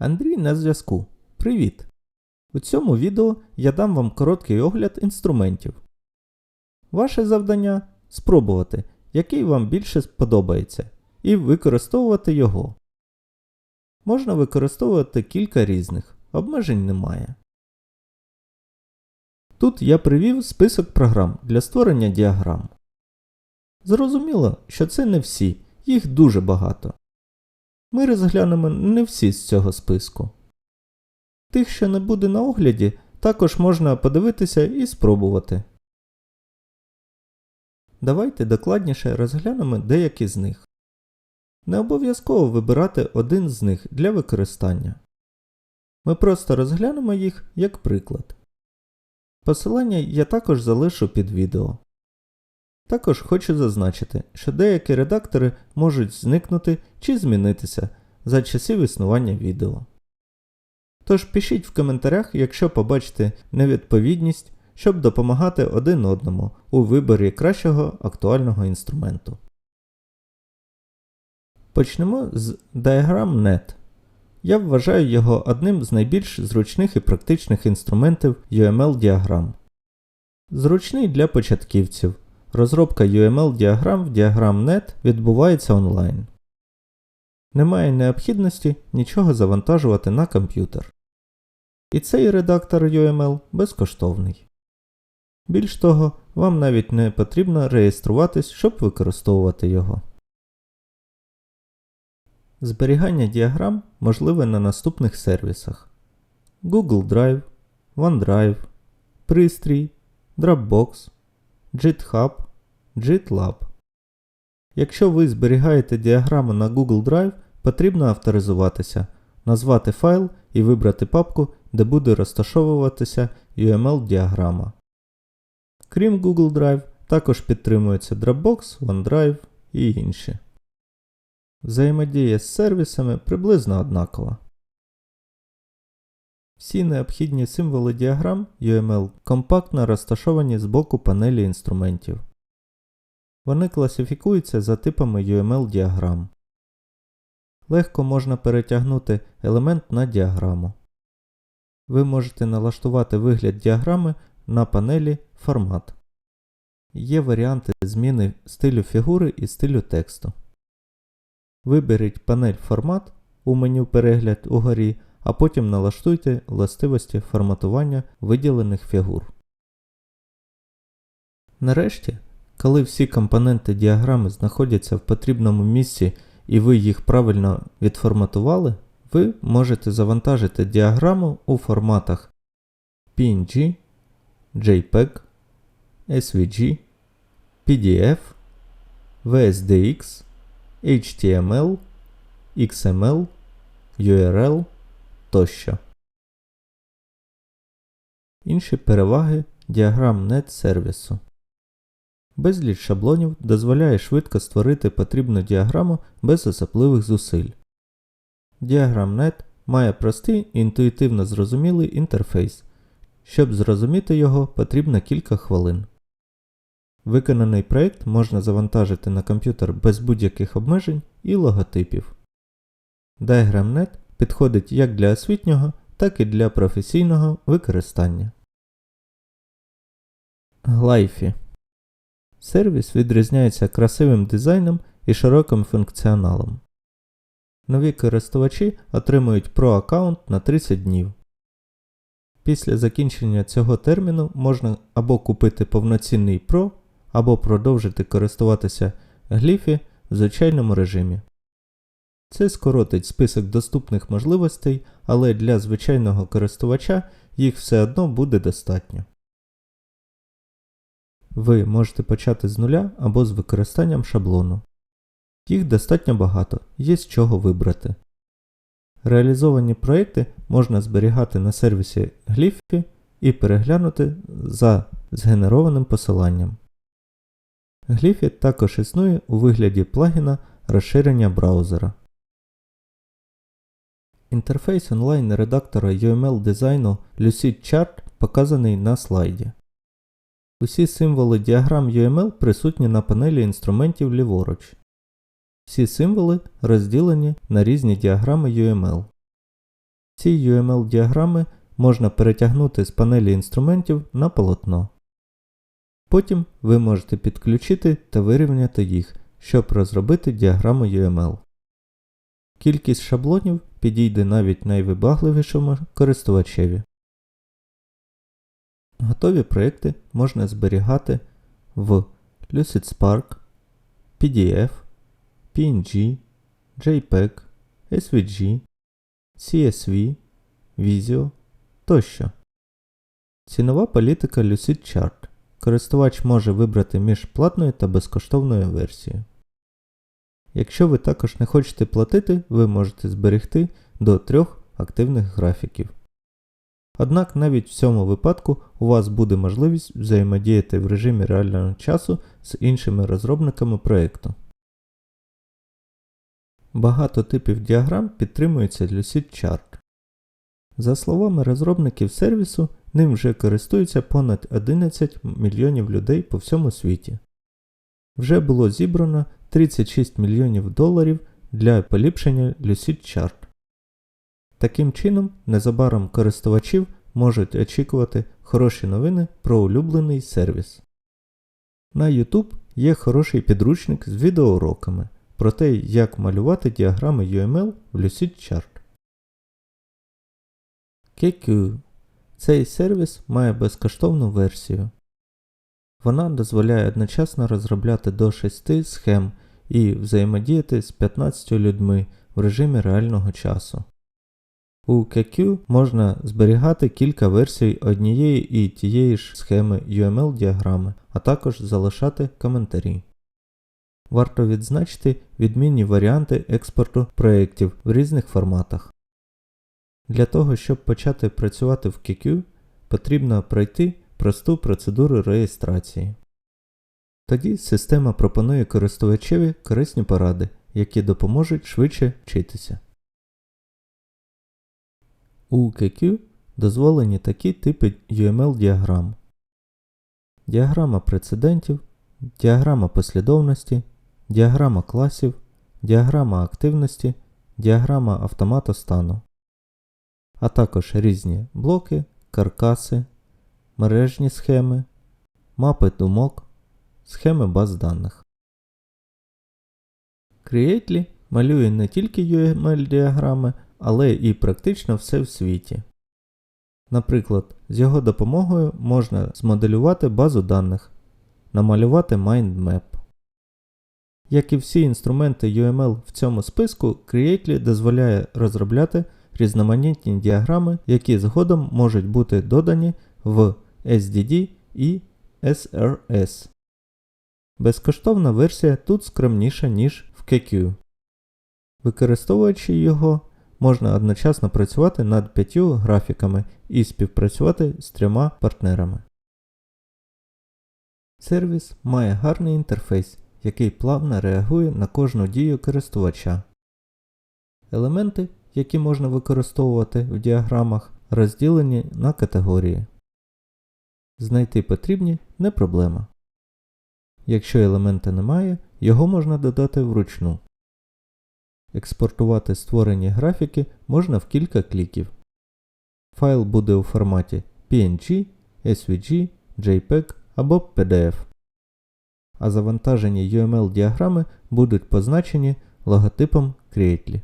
Андрій на зв'язку. Привіт! У цьому відео я дам вам короткий огляд інструментів. Ваше завдання спробувати, який вам більше сподобається, і використовувати його. Можна використовувати кілька різних, обмежень немає. Тут я привів список програм для створення діаграм. Зрозуміло, що це не всі, їх дуже багато. Ми розглянемо не всі з цього списку. Тих, що не буде на огляді, також можна подивитися і спробувати. Давайте докладніше розглянемо деякі з них. Не обов'язково вибирати один з них для використання. Ми просто розглянемо їх як приклад. Посилання я також залишу під відео. Також хочу зазначити, що деякі редактори можуть зникнути чи змінитися за часів існування відео. Тож пишіть в коментарях, якщо побачите невідповідність, щоб допомагати один одному у виборі кращого актуального інструменту. Почнемо з Diagram.net. Я вважаю його одним з найбільш зручних і практичних інструментів UML діаграм. Зручний для початківців. Розробка UML діаграм в Diagram.net відбувається онлайн. Немає необхідності нічого завантажувати на комп'ютер. І цей редактор UML безкоштовний. Більш того, вам навіть не потрібно реєструватись, щоб використовувати його. Зберігання діаграм можливе на наступних сервісах: Google Drive, OneDrive, Пристрій, Dropbox, GitHub, GitLab. Якщо ви зберігаєте діаграму на Google Drive, потрібно авторизуватися, назвати файл і вибрати папку, де буде розташовуватися UML діаграма. Крім Google Drive, також підтримується Dropbox, OneDrive і інші. Взаємодія з сервісами приблизно однакова. Всі необхідні символи діаграм UML компактно розташовані з боку панелі інструментів. Вони класифікуються за типами UML діаграм. Легко можна перетягнути елемент на діаграму. Ви можете налаштувати вигляд діаграми на панелі Формат. Є варіанти зміни стилю фігури і стилю тексту. Виберіть панель Формат у меню Перегляд угорі, а потім налаштуйте властивості форматування виділених фігур. Нарешті, коли всі компоненти діаграми знаходяться в потрібному місці і ви їх правильно відформатували, ви можете завантажити діаграму у форматах PNG, JPEG, SVG, PDF, VSDX, HTML, XML, URL тощо. Інші переваги діаграм.net сервісу. Безліч шаблонів дозволяє швидко створити потрібну діаграму без особливих зусиль. Діаграм.net має простий і інтуїтивно зрозумілий інтерфейс. Щоб зрозуміти його, потрібно кілька хвилин. Виконаний проєкт можна завантажити на комп'ютер без будь-яких обмежень і логотипів. Diagram.net підходить як для освітнього, так і для професійного використання. Глайфі Сервіс відрізняється красивим дизайном і широким функціоналом. Нові користувачі отримують Pro аккаунт на 30 днів. Після закінчення цього терміну можна або купити повноцінний Pro, або продовжити користуватися Гліфі в звичайному режимі. Це скоротить список доступних можливостей, але для звичайного користувача їх все одно буде достатньо. Ви можете почати з нуля або з використанням шаблону. Їх достатньо багато, є з чого вибрати. Реалізовані проекти можна зберігати на сервісі Glyphy і переглянути за згенерованим посиланням. Glyphy також існує у вигляді плагіна розширення браузера. Інтерфейс онлайн редактора UML дизайну Lucidchart показаний на слайді. Усі символи діаграм UML присутні на панелі інструментів ліворуч. Всі символи розділені на різні діаграми UML. Ці UML-діаграми можна перетягнути з панелі інструментів на полотно. Потім ви можете підключити та вирівняти їх, щоб розробити діаграму UML. Кількість шаблонів підійде навіть найвибагливішому користувачеві. Готові проекти можна зберігати в Lucid Spark, PDF, PNG, JPEG, SVG, CSV, Visio тощо. Цінова політика Lucid Chart. Користувач може вибрати між платною та безкоштовною версією. Якщо ви також не хочете платити, ви можете зберегти до трьох активних графіків. Однак навіть в цьому випадку у вас буде можливість взаємодіяти в режимі реального часу з іншими розробниками проєкту. Багато типів діаграм підтримується Lucid Chart. За словами розробників сервісу, ним вже користуються понад 11 мільйонів людей по всьому світі. Вже було зібрано 36 мільйонів доларів для поліпшення Lucid Chart. Таким чином, незабаром користувачів можуть очікувати хороші новини про улюблений сервіс. На YouTube є хороший підручник з відеоуроками про те, як малювати діаграми UML в Lucid Chart. KQ. Цей сервіс має безкоштовну версію. Вона дозволяє одночасно розробляти до 6 схем і взаємодіяти з 15 людьми в режимі реального часу. У KQ можна зберігати кілька версій однієї і тієї ж схеми UML-діаграми, а також залишати коментарі. Варто відзначити відмінні варіанти експорту проєктів в різних форматах. Для того, щоб почати працювати в QQ, потрібно пройти просту процедуру реєстрації. Тоді система пропонує користувачеві корисні поради, які допоможуть швидше вчитися. У QQ дозволені такі типи UML-діаграм. Діаграма прецедентів, діаграма послідовності, діаграма класів, діаграма активності, діаграма автомата стану, а також різні блоки, каркаси, мережні схеми, мапи думок, схеми баз даних. Creately малює не тільки UML-діаграми, але і практично все в світі. Наприклад, з його допомогою можна змоделювати базу даних, намалювати mindmap. Як і всі інструменти UML в цьому списку, Creately дозволяє розробляти різноманітні діаграми, які згодом можуть бути додані в SDD і SRS. Безкоштовна версія тут скромніша, ніж в QQ. Використовуючи його, можна одночасно працювати над п'ятью графіками і співпрацювати з трьома партнерами. Сервіс має гарний інтерфейс, який плавно реагує на кожну дію користувача. Елементи, які можна використовувати в діаграмах, розділені на категорії. Знайти потрібні не проблема. Якщо елемента немає, його можна додати вручну. Експортувати створені графіки можна в кілька кліків. Файл буде у форматі PNG, SVG, JPEG або PDF. А завантажені UML-діаграми будуть позначені логотипом Creately.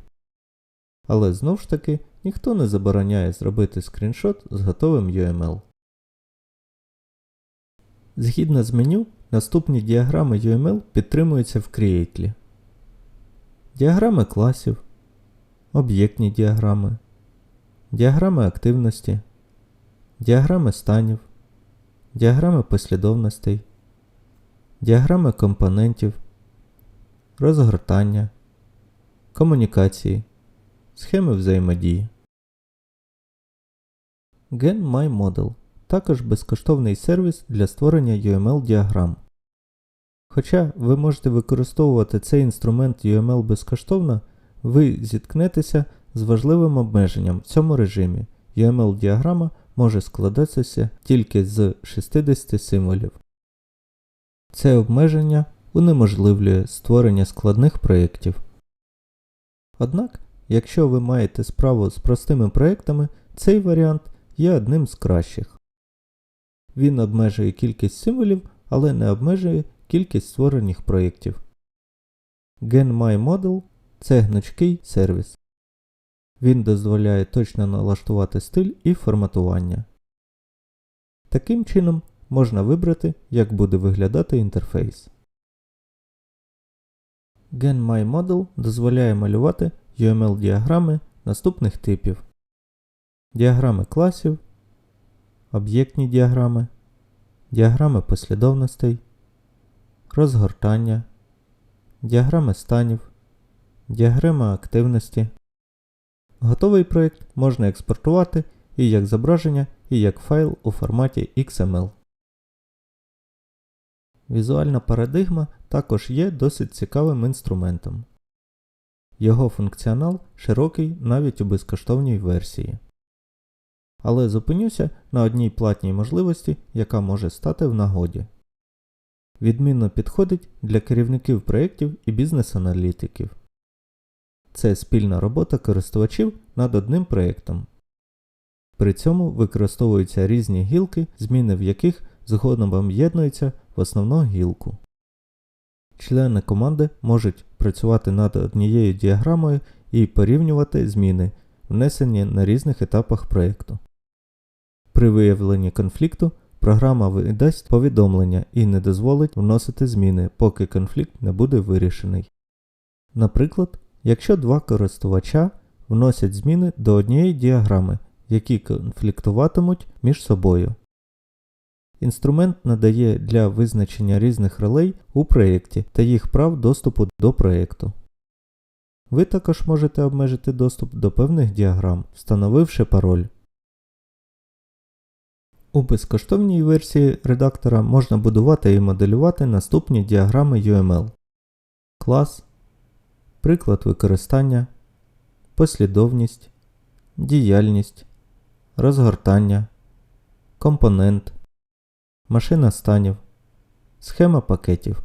Але знову ж таки ніхто не забороняє зробити скріншот з готовим UML. Згідно з меню, наступні діаграми UML підтримуються в Creately. Діаграми класів, об'єктні діаграми, діаграми активності, діаграми станів, діаграми послідовностей, діаграми компонентів, розгортання, комунікації, схеми взаємодії. GenMyModel також безкоштовний сервіс для створення UML-діаграм. Хоча ви можете використовувати цей інструмент UML безкоштовно, ви зіткнетеся з важливим обмеженням в цьому режимі. UML-діаграма може складатися тільки з 60 символів. Це обмеження унеможливлює створення складних проєктів. Однак Якщо ви маєте справу з простими проектами, цей варіант є одним з кращих. Він обмежує кількість символів, але не обмежує кількість створених проєктів. GenMyModel – це гнучкий сервіс. Він дозволяє точно налаштувати стиль і форматування. Таким чином можна вибрати, як буде виглядати інтерфейс. GenMyModel дозволяє малювати UML-діаграми наступних типів: діаграми класів, об'єктні діаграми, діаграми послідовностей, розгортання, діаграми станів, діаграма активності. Готовий проєкт можна експортувати і як зображення, і як файл у форматі XML. Візуальна парадигма також є досить цікавим інструментом. Його функціонал широкий навіть у безкоштовній версії. Але зупинюся на одній платній можливості, яка може стати в нагоді. Відмінно підходить для керівників проєктів і бізнес-аналітиків. Це спільна робота користувачів над одним проєктом. При цьому використовуються різні гілки, зміни в яких згодом об'єднуються в основну гілку. Члени команди можуть працювати над однією діаграмою і порівнювати зміни, внесені на різних етапах проєкту. При виявленні конфлікту програма видасть повідомлення і не дозволить вносити зміни, поки конфлікт не буде вирішений. Наприклад, якщо два користувача вносять зміни до однієї діаграми, які конфліктуватимуть між собою. Інструмент надає для визначення різних ролей у проєкті та їх прав доступу до проєкту. Ви також можете обмежити доступ до певних діаграм, встановивши пароль. У безкоштовній версії редактора можна будувати і моделювати наступні діаграми UML. Клас, приклад використання, послідовність, діяльність, розгортання, компонент, машина станів, схема пакетів.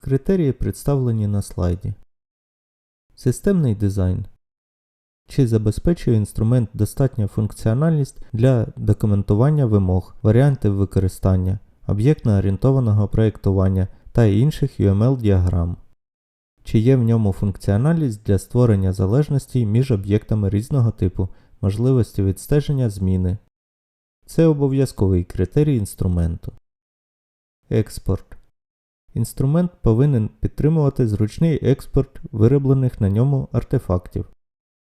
Критерії представлені на слайді. Системний дизайн. Чи забезпечує інструмент достатню функціональність для документування вимог, варіантів використання, об'єктно орієнтованого проєктування та інших UML-діаграм? Чи є в ньому функціональність для створення залежностей між об'єктами різного типу, можливості відстеження зміни? Це обов'язковий критерій інструменту. Експорт. Інструмент повинен підтримувати зручний експорт вироблених на ньому артефактів.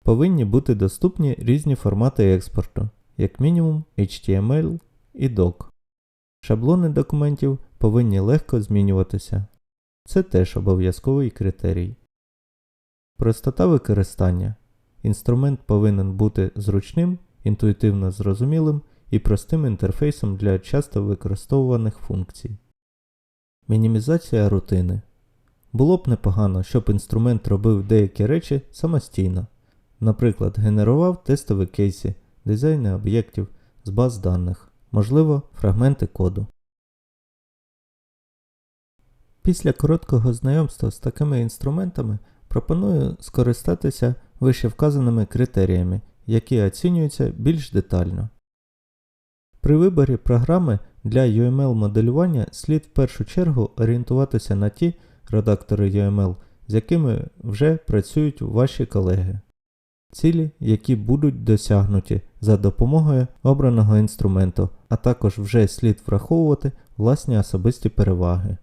Повинні бути доступні різні формати експорту, як мінімум HTML і DOC. Шаблони документів повинні легко змінюватися. Це теж обов'язковий критерій. Простота використання. Інструмент повинен бути зручним, інтуїтивно зрозумілим і простим інтерфейсом для часто використовуваних функцій. Мінімізація рутини. Було б непогано, щоб інструмент робив деякі речі самостійно. Наприклад, генерував тестові кейси, дизайни об'єктів з баз даних, можливо, фрагменти коду. Після короткого знайомства з такими інструментами пропоную скористатися вище вказаними критеріями, які оцінюються більш детально. При виборі програми для UML-моделювання слід в першу чергу орієнтуватися на ті редактори UML, з якими вже працюють ваші колеги. Цілі, які будуть досягнуті за допомогою обраного інструменту, а також вже слід враховувати власні особисті переваги.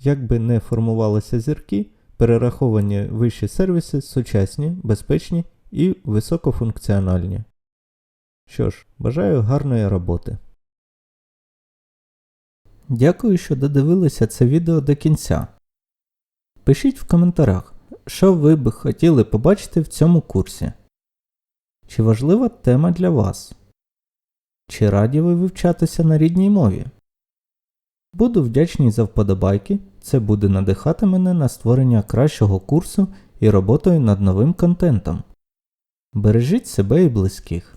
Як би не формувалися зірки, перераховані вищі сервіси сучасні, безпечні і високофункціональні. Що ж, бажаю гарної роботи. Дякую, що додивилися це відео до кінця. Пишіть в коментарях, що ви би хотіли побачити в цьому курсі. Чи важлива тема для вас? Чи раді ви вивчатися на рідній мові? Буду вдячний за вподобайки, це буде надихати мене на створення кращого курсу і роботою над новим контентом. Бережіть себе і близьких.